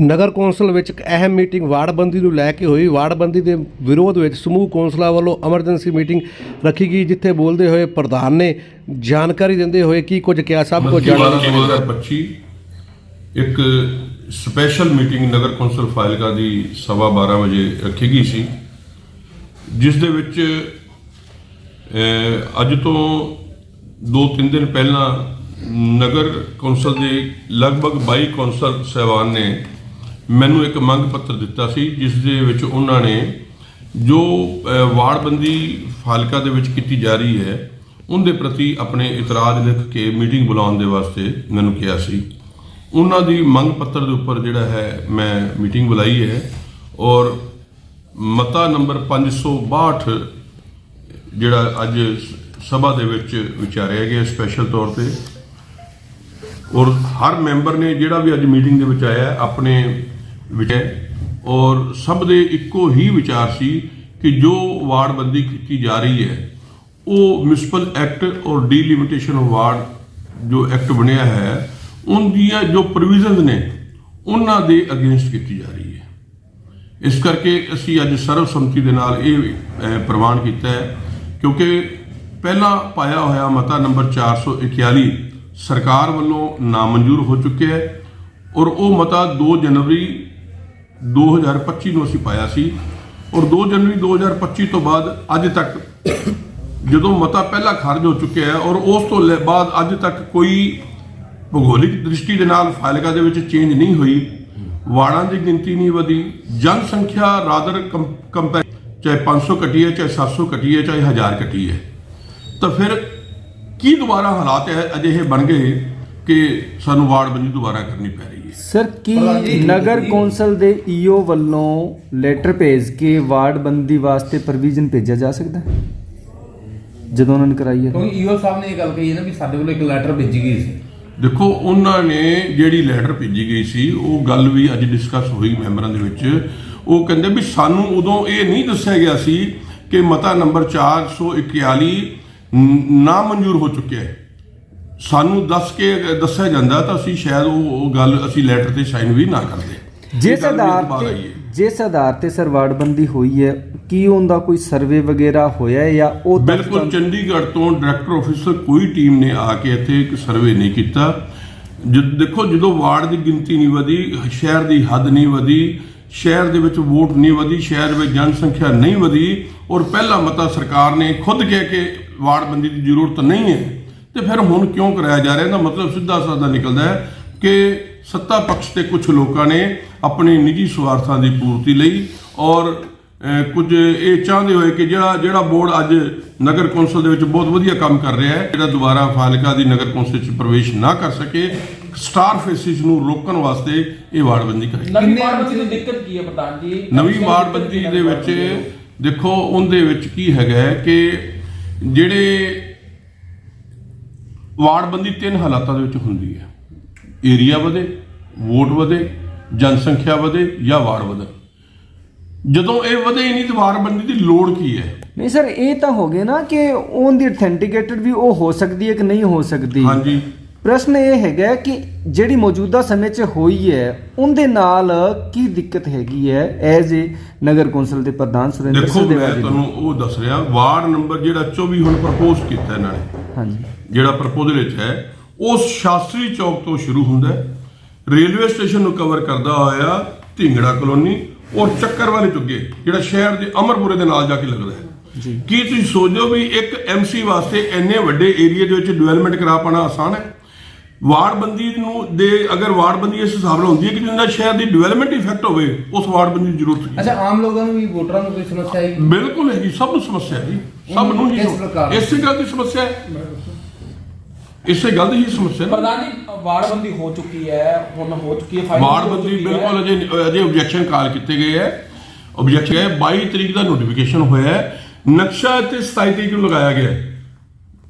ਨਗਰ council ਵਿੱਚ ਇੱਕ ਅਹਿਮ ਮੀਟਿੰਗ ਵਾਰਡਬੰਦੀ ਨੂੰ ਲੈ ਕੇ ਹੋਈ। ਵਾਰਡਬੰਦੀ ਦੇ ਵਿਰੋਧ ਵਿੱਚ ਸਮੂਹ ਕੌਂਸਲਾਂ ਵੱਲੋਂ ਐਮਰਜੈਂਸੀ ਮੀਟਿੰਗ ਰੱਖੀ ਗਈ ਜਿੱਥੇ ਬੋਲਦੇ ਹੋਏ ਪ੍ਰਧਾਨ ਨੇ ਜਾਣਕਾਰੀ ਦਿੰਦੇ ਹੋਏ ਕੀ ਕੁਝ ਕਿਹਾ ਸਭ ਕੁਝ ਜਾਣੋ 2025 ਇੱਕ ਸਪੈਸ਼ਲ ਮੀਟਿੰਗ ਨਗਰ ਕੌਂਸਲ ਫਾਇਲਕਾ ਦੀ ਸਵਾ 12 ਵਜੇ ਰੱਖੀ ਗਈ ਸੀ ਜਿਸ ਦੇ ਵਿੱਚ ਅੱਜ ਤੋਂ 2-3 ਦਿਨ ਪਹਿਲਾਂ ਨਗਰ ਕੌਂਸਲ ਦੇ ਲਗਭਗ 22 ਕੌਂਸਲ ਸਹਿਬਾਨ ਨੇ ਮੈਨੂੰ ਇੱਕ ਮੰਗ ਪੱਤਰ ਦਿੱਤਾ ਸੀ, ਜਿਸ ਦੇ ਵਿੱਚ ਉਹਨਾਂ ਨੇ ਜੋ ਵਾਰਡਬੰਦੀ ਫਾਲਕਾ ਦੇ ਵਿੱਚ ਕੀਤੀ ਜਾ ਰਹੀ ਹੈ, ਉਹਦੇ ਪ੍ਰਤੀ ਆਪਣੇ ਇਤਰਾਜ਼ ਲਿਖ ਕੇ ਮੀਟਿੰਗ ਬੁਲਾਉਣ ਦੇ ਵਾਸਤੇ ਮੈਨੂੰ ਕਿਹਾ ਸੀ। ਉਹਨਾਂ ਦੀ ਮੰਗ ਪੱਤਰ ਦੇ ਉੱਪਰ ਜਿਹੜਾ ਹੈ, ਮੈਂ ਮੀਟਿੰਗ ਬੁਲਾਈ ਹੈ ਔਰ ਮਤਾ ਨੰਬਰ 562 ਜਿਹੜਾ ਅੱਜ ਸਭਾ ਦੇ ਵਿੱਚ ਵਿਚਾਰਿਆ ਗਿਆ ਸਪੈਸ਼ਲ ਤੌਰ ਤੇ। ਔਰ ਹਰ ਮੈਂਬਰ ਨੇ ਜਿਹੜਾ ਵੀ ਅੱਜ ਮੀਟਿੰਗ ਦੇ ਵਿੱਚ ਆਇਆ, ਆਪਣੇ ਵਿੱਚ ਔਰ ਸਭ ਦੇ ਇੱਕੋ ਹੀ ਵਿਚਾਰ ਸੀ ਕਿ ਜੋ ਵਾਰਡਬੰਦੀ ਕੀਤੀ ਜਾ ਰਹੀ ਹੈ, ਉਹ ਮਿਊਨਿਸਪਲ ਐਕਟ ਔਰ ਡੀਲਿਮਿਟੇਸ਼ਨ ਆਫ ਵਾਰਡ ਜੋ ਐਕਟ ਬਣਿਆ ਹੈ ਉਹਦੀਆਂ ਜੋ ਪ੍ਰੋਵੀਜ਼ਨਸ ਨੇ ਉਹਨਾਂ ਦੇ ਅਗੇਂਸਟ ਕੀਤੀ ਜਾ ਰਹੀ ਹੈ। ਇਸ ਕਰਕੇ ਅਸੀਂ ਅੱਜ ਸਰਵਸੰਮਤੀ ਦੇ ਨਾਲ ਇਹ ਪ੍ਰਵਾਨ ਕੀਤਾ ਹੈ, ਕਿਉਂਕਿ ਪਹਿਲਾਂ ਪਾਇਆ ਹੋਇਆ ਮਤਾ ਨੰਬਰ 441 ਸਰਕਾਰ ਵੱਲੋਂ ਨਾਮਨਜ਼ੂਰ ਹੋ ਚੁੱਕਿਆ ਹੈ, ਔਰ ਉਹ ਮਤਾ 2 ਜਨਵਰੀ 2025 ਨੂੰ ਅਸੀਂ ਪਾਇਆ ਸੀ ਔਰ 2 ਜਨਵਰੀ 2025 ਤੋਂ ਬਾਅਦ ਅੱਜ ਤੱਕ ਜਦੋਂ ਮਤਾ ਪਹਿਲਾਂ ਖਾਰਜ ਹੋ ਚੁੱਕਿਆ ਹੈ ਔਰ ਉਸ ਤੋਂ ਲੈ- ਬਾਅਦ ਅੱਜ ਤੱਕ ਕੋਈ ਭੂਗੋਲਿਕ ਦ੍ਰਿਸ਼ਟੀ ਦੇ ਨਾਲ ਫਾਇਲਕਾ ਦੇ ਵਿੱਚ ਚੇਂਜ ਨਹੀਂ ਹੋਈ, ਵਾੜਾਂ ਦੀ ਗਿਣਤੀ ਨਹੀਂ ਵਧੀ, ਜਨਸੰਖਿਆ ਰਾਦਰ ਕੰਪੈ ਚਾਹੇ 500 ਘਟੀ ਹੈ, ਚਾਹੇ 700 ਘਟੀ ਹੈ, ਚਾਹੇ 1000 ਘਟੀ ਹੈ। ਤਾਂ ਫਿਰ ਕੀ ਦੁਬਾਰਾ ਹਾਲਾਤ ਹੈ ਅਜਿਹੇ ਬਣ ਗਏ ਕਿ ਸਾਨੂੰ ਵਾਰਡਬੰਦੀ ਦੁਬਾਰਾ ਕਰਨੀ ਪੈ ਰਹੀ ਸਰ ਕੀ ਨਗਰ ਕੌਂਸਲ ਦੇ ਈਓ ਵੱਲੋਂ ਲੈਟਰ ਭੇਜ ਕੇ ਵਾਰਡ ਬੰਦੀ ਵਾਸਤੇ ਪ੍ਰੋਵੀਜ਼ਨ ਭੇਜਿਆ ਜਾ ਸਕਦਾ? ਹੈ? ਜਦੋਂ ਉਹਨਾਂ ਨੇ ਕਰਾਈ ਹੈ? ਕਿਉਂਕਿ ਈਓ ਸਾਹਿਬ ਨੇ ਇਹ ਗੱਲ ਕਹੀ ਹੈ ਨਾ ਵੀ ਸਾਡੇ ਵੱਲੋਂ ਇੱਕ ਲੈਟਰ ਭੇਜੀ ਗਈ ਸੀ। ਦੇਖੋ ਉਹਨਾਂ ਨੇ ਜਿਹੜੀ ਲੈਟਰ ਭੇਜੀ ਗਈ ਸੀ ਉਹ ਗੱਲ ਵੀ ਅੱਜ ਡਿਸਕਸ ਹੋਈ ਮੈਂਬਰਾਂ ਦੇ ਵਿੱਚ। ਉਹ ਕਹਿੰਦੇ ਵੀ ਸਾਨੂੰ ਉਦੋਂ ਇਹ ਨਹੀਂ ਦੱਸਿਆ ਗਿਆ ਸੀ ਕਿ ਮਤਾ ਨੰਬਰ 441 ਨ- ਨਾ ਮਨਜ਼ੂਰ ਹੋ ਚੁੱਕਿਆ ਹੈ। ਸਾਨੂੰ ਦੱਸ ਕੇ ਅਗਰ ਦੱਸਿਆ ਜਾਂਦਾ ਤਾਂ ਅਸੀਂ ਸ਼ਾਇਦ ਉਹ ਉਹ ਗੱਲ ਅਸੀਂ ਲੈਟਰ ਤੇ ਸਾਈਨ ਵੀ ਨਾ ਕਰਦੇ। ਜਿਸ ਆਧਾਰ ਤੇ। ਜਿਸ ਆਧਾਰ ਤੇ ਸਰ ਵਾਰਡ ਬੰਦੀ ਹੋਈ ਹੈ ਕੀ ਉਹਦਾ ਕੋਈ ਸਰਵੇ ਵਗੈਰਾ ਹੋਇਆ ਹੈ ਜਾਂ ਉਹ ਬਿਲਕੁਲ ਚੰਡੀਗੜ੍ਹ ਤੋਂ ਡਾਇਰੈਕਟਰ ਆਫਿਸਰ ਕੋਈ ਟੀਮ ਨੇ ਆ ਕੇ ਇੱਥੇ ਇੱਕ ਸਰਵੇ ਨਹੀਂ ਕੀਤਾ। ਜਦ ਦੇਖੋ ਜਦੋਂ ਵਾਰਡ ਦੀ ਗਿਣਤੀ ਨਹੀਂ ਵਧੀ ਸ਼ਹਿਰ ਦੀ ਹੱਦ ਨਹੀਂ ਵਧੀ ਸ਼ਹਿਰ ਦੇ ਵਿੱਚ ਵੋਟ ਨਹੀਂ ਵਧੀ ਸ਼ਹਿਰ ਵਿੱਚ ਜਨਸੰਖਿਆ ਨਹੀਂ ਵਧੀ ਔਰ ਪਹਿਲਾ ਮਤਾ ਸਰਕਾਰ ਨੇ ਖੁਦ ਕਿਹਾ ਕਿ ਵਾਰਡਬੰਦੀ ਦੀ ਜ਼ਰੂਰਤ ਨਹੀਂ ਹੈ। ਤੇ ਫਿਰ ਹੁਣ ਕਿਉਂ ਕਰਾਇਆ ਜਾ ਰਿਹਾ? ਇਹਦਾ ਮਤਲਬ ਸਿੱਧਾ ਸਾਦਾ ਨਿਕਲਦਾ ਹੈ ਕਿ ਸੱਤਾ ਪਕਸ਼ ਤੇ ਕੁਝ ਲੋਕਾਂ ਨੇ ਆਪਣੇ ਨਿੱਜੀ ਸਵਾਰਥਾਂ ਦੀ ਪੂਰਤੀ ਲਈ ਔਰ ਕੁਝ ਇਹ ਚਾਹੁੰਦੇ ਹੋਏ ਕਿ ਜਿਹੜਾ ਜਿਹੜਾ ਬੋਰਡ ਅੱਜ ਨਗਰ ਕੌਂਸਲ ਦੇ ਵਿੱਚ ਬਹੁਤ ਵਧੀਆ ਕੰਮ ਕਰ ਰਿਹਾ ਹੈ ਜਿਹੜਾ ਦੁਬਾਰਾ ਫਾਜ਼ਿਲਕਾ ਦੀ ਨਗਰ ਕੌਂਸਲ 'ਚ ਪ੍ਰਵੇਸ਼ ਨਾ ਕਰ ਸਕੇ ਸਟਾਰ ਫੇਸਿਸ ਨੂੰ ਰੋਕਣ ਵਾਸਤੇ ਇਹ ਵਾਰਡਬੰਦੀ ਕਰਾਈ ਨਵੀਂ ਵਾਰਡ ਦੀ ਦਿੱਕਤ ਕੀ ਹੈ ਪ੍ਰਧਾਨ ਜੀ? ਨਵੀਂ ਵਾਰਡਬੰਦੀ ਦੇ ਵਿੱਚ ਦੇਖੋ ਉਹਦੇ ਵਿੱਚ ਕੀ ਹੈਗਾ ਕਿ ਜਿਹੜੇ ਵਾਰਡਬੰਦੀ ਤਿੰਨ ਹਾਲਾਤਾਂ ਦੇ ਵਿੱਚ ਹੁੰਦੀ ਹੈ। ਏਰੀਆ ਵਧੇ ਵੋਟ ਵਧੇ ਜਨਸੰਖਿਆ ਵਧੇ ਜਾਂ ਵਾਰਡ ਵਧੇ। ਜਦੋਂ ਇਹ ਵਧੇ ਹੀ ਨਹੀਂ ਤਾਂ ਵਾਰਡਬੰਦੀ ਦੀ ਲੋੜ ਕੀ ਹੈ? ਨਹੀਂ ਸਰ ਇਹ ਤਾਂ ਹੋ ਗਿਆ ਨਾ ਕਿ ਉਹਦੀ ਅਥੈਂਟੀਕੇਟਡ ਵੀ ਉਹ ਹੋ ਸਕਦੀ ਹੈ ਕਿ ਨਹੀਂ ਹੋ ਸਕਦੀ। ਹਾਂਜੀ। ਪ੍ਰਸ਼ਨ ਇਹ ਹੈਗਾ ਕਿ ਜਿਹੜੀ ਮੌਜੂਦਾ ਸਮੇਂ 'ਚ ਹੋਈ ਹੈ ਉਹਦੇ ਨਾਲ ਕੀ ਦਿੱਕਤ ਹੈਗੀ ਹੈ? ਐਜ਼ ਏ ਨਗਰ ਕੌਂਸਲ ਦੇ ਪ੍ਰਧਾਨ ਸੁਰਿੰਦਰ ਦੇਖੋ ਸਿੰਘ ਮੈਂ ਦੇਵਾ ਜੀ ਤੁਹਾਨੂੰ ਉਹ ਦੱਸ ਰਿਹਾ ਵਾਰਡ ਨੰਬਰ ਜਿਹੜਾ 24 ਹੁਣ ਪ੍ਰਪੋਜ਼ ਕੀਤਾ ਇਹਨਾਂ ਨੇ। ਹਾਂਜੀ। ਜਿਹੜਾ ਪ੍ਰਪੋਜ਼ਲ ਵਿੱਚ ਹੈ ਉਹ ਸ਼ਾਸਤਰੀ ਚੌਕ ਤੋਂ ਸ਼ੁਰੂ ਹੁੰਦਾ ਹੈ। ਰੇਲਵੇ ਸਟੇਸ਼ਨ ਨੂੰ ਕਵਰ ਕਰਦਾ ਹੋਇਆ ਢਿੰਗੜਾ ਕਲੋਨੀ ਔਰ ਚੱਕਰ ਵਾਲੇ ਚੁੱਗੇ ਜਿਹੜਾ ਸ਼ਹਿਰ ਦੇ ਅਮਰਪੁਰੇ ਦੇ ਨਾਲ ਜਾ ਕੇ ਲੱਗਦਾ ਹੈ। ਜੀ। ਕੀ ਤੁਸੀਂ ਸੋਚੋ ਵੀ ਇੱਕ ਐਮਸੀ ਵਾਸਤੇ ਇੰਨੇ ਵੱਡੇ ਏਰੀਆ ਦੇ ਵਿੱਚ ਡਿਵੈਲਪਮੈਂਟ ਕਰਾ ਪਾਣਾ ਆਸਾਨ ਹੈ? ਵਾਰਡਬੰਦੀ ਨੂੰ ਦੇ ਅਗਰ ਵਾਰਡਬੰਦੀ ਇਸ ਹਿਸਾਬ ਨਾਲ ਹੁੰਦੀ ਹੈ ਕਿ ਜਿੰਦਾ ਸ਼ਹਿਰ ਦੀ ਡਿਵੈਲਪਮੈਂਟ ਇਫੈਕਟ ਹੋਵੇ ਉਸ ਵਾਰਡਬੰਦੀ ਦੀ ਜ਼ਰੂਰਤ ਨਹੀਂ। ਅੱਛਾ ਆਮ ਲੋਕਾਂ ਨੂੰ ਵੀ ਵੋਟਰਾਂ ਨੂੰ ਕੋਈ ਸਮੱਸਿਆ ਹੈ ਬਿਲਕੁਲ ਹੈ ਜੀ ਸਭ ਨੂੰ ਸਮੱਸਿਆ ਹੈ ਜੀ ਸਭ ਨੂੰ ਹੀ? ਇਸੇ ਗੱਲ ਦੀ ਸਮੱਸਿਆ ਹੈ। ਇਸੇ ਗੱਲ ਦੀ ਹੀ ਸਮੱਸਿਆ ਹੈ ਪ੍ਰਧਾਨ ਜੀ ਵਾਰਡਬੰਦੀ ਹੋ ਚੁੱਕੀ ਹੈ ਹੁਣ ਹੋ ਚੁੱਕੀ ਹੈ ਹੋ ਵਾਰਡਬੰਦੀ ਹੈ। ਬਿਲਕੁਲ ਅਜੇ ਅਜੇ ਆਬਜੈਕਸ਼ਨ ਕਾਲ ਕੀਤੇ ਗਏ ਹੈ। ਆਬਜੈਕਸ਼ਨ ਹੈ 22 ਤਰੀਕ ਦਾ ਨੋਟੀਫਿਕੇਸ਼ਨ ਹੋਇਆ ਹੈ। ਨਕਸ਼ਾ ਇੱਥੇ 27 ਤਰੀਕ ਨੂੰ ਲਗਾਇਆ ਗਿਆ ਹੈ।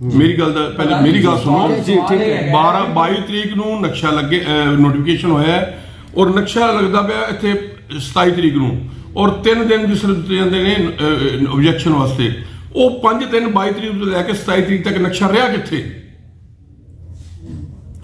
ਮੇਰੀ ਗੱਲ ਦਾ ਪਹਿਲੇ ਮੇਰੀ ਗੱਲ ਸੁਣੋ। ਜੀ, ਠੀਕ ਹੈ। 12 22 ਤਰੀਕ ਨੂੰ ਨਕਸ਼ਾ ਲੱਗੇ ਨੋਟੀਫਿਕੇਸ਼ਨ ਹੋਇਆ ਹੈ ਔਰ ਨਕਸ਼ਾ ਲੱਗਦਾ ਪਿਆ ਇੱਥੇ 27 ਤਰੀਕ ਨੂੰ ਔਰ 3 ਦਿਨ ਜਿਸ ਦਿੱਤੇ ਜਾਂਦੇ ਨੇ ਆਬਜੈਕਸ਼ਨ ਵਾਸਤੇ। ਉਹ 5 ਦਿਨ 22 ਤਰੀਕ ਤੋਂ ਲੈ ਕੇ 27 ਤਰੀਕ ਤੱਕ ਨਕਸ਼ਾ ਰਿਹਾ ਕਿੱਥੇ?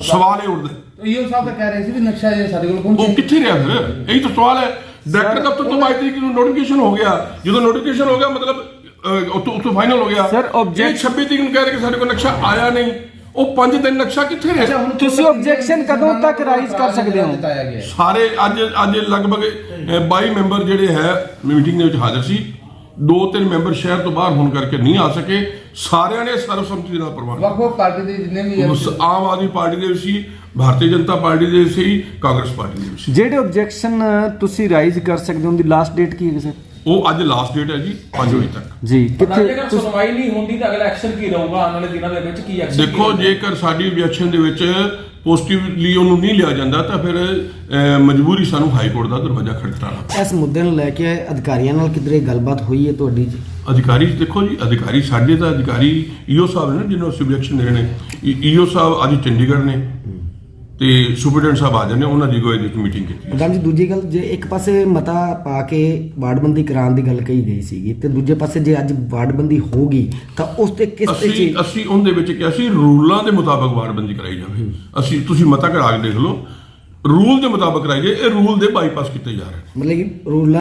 ਸਵਾਲ ਇਹ ਉੱਠਦਾ। ਇਹ ਸਾਹਿਬ ਤਾਂ ਕਹਿ ਰਹੇ ਸੀ ਵੀ ਨਕਸ਼ਾ ਜੇ ਸਾਡੇ ਕੋਲ ਉਹ ਪਹੁੰਚੇ ਕਿੱਥੇ ਰਿਹਾ ਫਿਰ? ਇਹੀ ਤਾਂ ਸਵਾਲ ਹੈ। ਡਾਇਰੈਕਟਰ ਦਫ਼ਤਰ ਤੋਂ 22 ਤਰੀਕ ਨੂੰ ਨੋਟੀਫਿਕੇਸ਼ਨ ਹੋ ਗਿਆ। ਜਦੋਂ ਨੋਟੀਫਿਕੇਸ਼ਨ ਹੋ ਗਿਆ ਮਤਲਬ ਉੱਥੋਂ ਉੱਥੋਂ ਫਾਈਨਲ ਹੋ ਗਿਆ। Sir, ਇਹ object- 26 ਤਰੀਕ ਨੂੰ ਕਹਿ ਰਹੇ ਕਿ ਸਾਡੇ ਕੋਲ ਨਕਸ਼ਾ ਆਇਆ ਨਹੀਂ। ਉਹ 5 ਦਿਨ ਨਕਸ਼ਾ ਕਿੱਥੇ ਰਿਹਾ ਤੁਸੀਂ objection ਕਦੋਂ ਤੱਕ raise ਕਰ ਸਕਦੇ ਹੋ? ਦਿੱਤਾਇਆ ਗਿਆ ਹੈ। ਸਾਰੇ ਅੱਜ ਅੱਜ ਲਗਭਗ ਅਹ, 22 ਮੈਂਬਰ ਜਿਹੜੇ ਹੈ ਮੀਟਿੰਗ ਦੇ ਵਿੱਚ ਹਾਜ਼ਰ ਸੀ। ਦੋ ਤਿੰਨ ਮੈਂਬਰ ਸ਼ਹਿਰ ਤੋਂ ਬਾਹਰ ਹੋਣ ਕਰਕੇ ਨਹੀਂ ਆ ਸਕੇ। ਸਾਰਿਆਂ ਨੇ ਸਰਵਸੰਮਤੀ ਦੇ ਨਾਲ ਪ੍ਰਵਾਨ ਵੱਖ ਵੱਖ ਪਾਰਟੀ ਦੇ ਜਿੰਨੇ ਵੀ ਹੈ, ਉਸ ਆਮ ਆਦਮੀ ਪਾਰਟੀ ਦੇ ਵੀ ਸੀ ਭਾਰਤੀ ਜਨਤਾ ਪਾਰਟੀ ਦੇ ਸੀ ਕਾਂਗਰਸ ਪਾਰਟੀ ਦੇ ਵੀ ਸੀ। ਜਿਹੜੇ ਆਬਜੈਕਸ਼ਨ ਤੁਸੀਂ ਰਾਈਜ਼ ਕਰ ਸਕਦੇ ਹੋ ਦੀ ਲਾਸਟ ਡੇਟ ਕੀ ਹੈ ਸਰ ਉਹ ਅੱਜ ਲਾਸਟ ਡੇਟ ਹੈ ਜੀ 5 ਵਜੇ ਤੱਕ। ਜੀ ਕਿੱਥੇ ਜੇਕਰ ਸੁਣਵਾਈ ਨਹੀਂ ਹੁੰਦੀ ਤਾਂ ਅਗਲਾ ਐਕਸ਼ਨ ਕੀ ਰਹੂਗਾ? ਆਉਣ ਵਾਲੇ ਦਿਨਾਂ ਦੇ ਵਿੱਚ ਕੀ ਐਕਸ਼ਨ ਦੇਖੋ ਜੇਕਰ ਸਾਡੀ objection ਦੇ ਵਿੱਚ ਪੋਜ਼ਿਟਿਵਲੀ ਉਹਨੂੰ ਨਹੀਂ ਲਿਆ ਜਾਂਦਾ ਤਾਂ ਫਿਰ ਅਹ, ਮਜਬੂਰੀ ਸਾਨੂੰ ਹਾਈ ਕੋਰਟ ਦਾ ਦਰਵਾਜ਼ਾ ਖੜਕਾਉਣਾ ਇਸ ਮੁੱਦੇ ਨੂੰ ਲੈ ਕੇ ਅਧਿਕਾਰੀਆਂ ਨਾਲ ਕਿਧਰੇ ਗੱਲਬਾਤ ਹੋਈ ਹੈ ਤੁਹਾਡੀ ਜੀ? ਅਧਿਕਾਰੀ ਦੇਖੋ ਜੀ ਅਧਿਕਾਰੀ ਸਾਡੇ ਤਾਂ ਅਧਿਕਾਰੀ ਈਓ ਸਾਹਿਬ ਨੇ ਜਿਹਨਾਂ ਨੂੰ objection ਦੇ ਰਹੇ ਨੇ ਈਓ ਸਾਹਿਬ ਅੱਜ ਚੰਡੀਗੜ੍ਹ ਨੇ। ਤੇ ਸੁਪਰਡੈਂਟ ਸਾਹਿਬ ਆ ਜਾਂਦੇ ਉਹਨਾਂ ਦੀ ਗੋਏ ਦੀ ਮੀਟਿੰਗ ਕੀਤੀ ਹੈ। ਜੀ ਦੂਜੀ ਗੱਲ ਜੇ ਇੱਕ ਪਾਸੇ ਮਤਾ ਪਾ ਕੇ ਵਾਰਡਬੰਦੀ ਕਰਾਉਣ ਦੀ ਗੱਲ ਕਹੀ ਗਈ ਸੀਗੀ ਤੇ ਦੂਜੇ ਪਾਸੇ ਜੇ ਅੱਜ ਵਾਰਡਬੰਦੀ ਹੋ ਗਈ ਤਾਂ ਉਸ ਤੇ ਕਿਸ ਤੇ ਅਸੀਂ ਅਸੀਂ ਉਹਦੇ ਵਿੱਚ ਕਿਹਾ ਸੀ ਰੂਲਾਂ ਦੇ ਮੁਤਾਬਕ ਵਾਰਬੰਦੀ ਕਰਾਈ ਜਾਵੇ। ਅਸੀਂ ਤੁਸੀਂ ਮਤਾ ਕਰਾ ਕੇ ਦੇਖ ਲਓ ਰੂਲ ਦੇ ਮੁਤਾਬਕ ਕਰਾਈ ਜਾਏ ਇਹ ਰੂਲ ਦੇ ਬਾਈਪਾਸ ਕੀਤੇ ਜਾ ਰਹੇ ਮਤਲਬ ਕਿ ਰੂਲ